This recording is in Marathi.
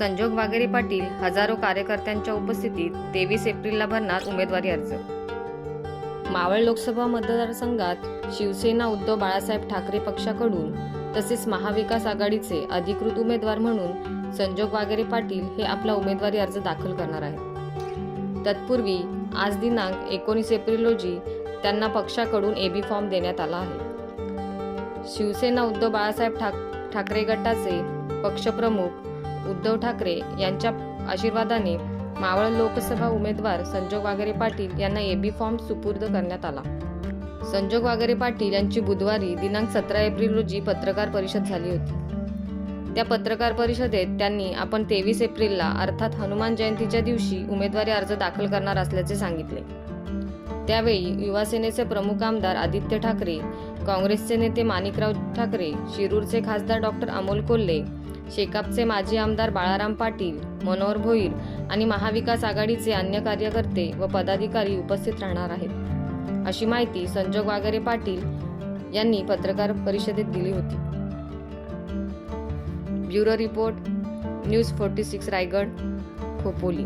संजोग वागेरे पाटील हजारो कार्यकर्त्यांच्या उपस्थितीत तेवीस एप्रिलला भरणार उमेदवारी अर्ज. मावळ लोकसभा मतदारसंघात शिवसेना उद्धव बाळासाहेब ठाकरे पक्षाकडून तसेच महाविकास आघाडीचे अधिकृत उमेदवार म्हणून संजोग वागेरे पाटील हे आपला उमेदवारी अर्ज दाखल करणार आहेत. तत्पूर्वी आज दिनांक एकोणीस एप्रिल रोजी त्यांना पक्षाकडून एबी फॉर्म देण्यात आला आहे. शिवसेना उद्धव बाळासाहेब ठाक ठाकरे गटाचे पक्षप्रमुख उद्धव ठाकरे यांच्या आशीर्वादाने मावळ लोकसभा उमेदवार संजोग वागेरे पाटील यांना एबी फॉर्म सुपूर्द करण्यात आला. संजोग वागेरे पाटील यांची बुधवारी दिनांक सतरा एप्रिल रोजी पत्रकार परिषद झाली होती. त्या पत्रकार परिषदेत त्यांनी आपण तेवीस एप्रिलला अर्थात हनुमान जयंतीच्या दिवशी उमेदवारी अर्ज दाखल करणार असल्याचे सांगितले. त्यावेळी युवासेनेचे प्रमुख आमदार आदित्य ठाकरे काँग्रेसचे नेते माणिकराव ठाकरे शिरूरचे खासदार डॉक्टर अमोल कोल्हे शेकापचे माजी आमदार बाळाराम पाटील मनोहर भोईर आणि महाविकास आघाडीचे अन्य कार्यकर्ते व पदाधिकारी उपस्थित राहणार आहेत. अशी माहिती संजोग वागरे पाटील यांनी पत्रकार परिषदेत दिली होती. Bureau report news forty six Raigad Khopoli.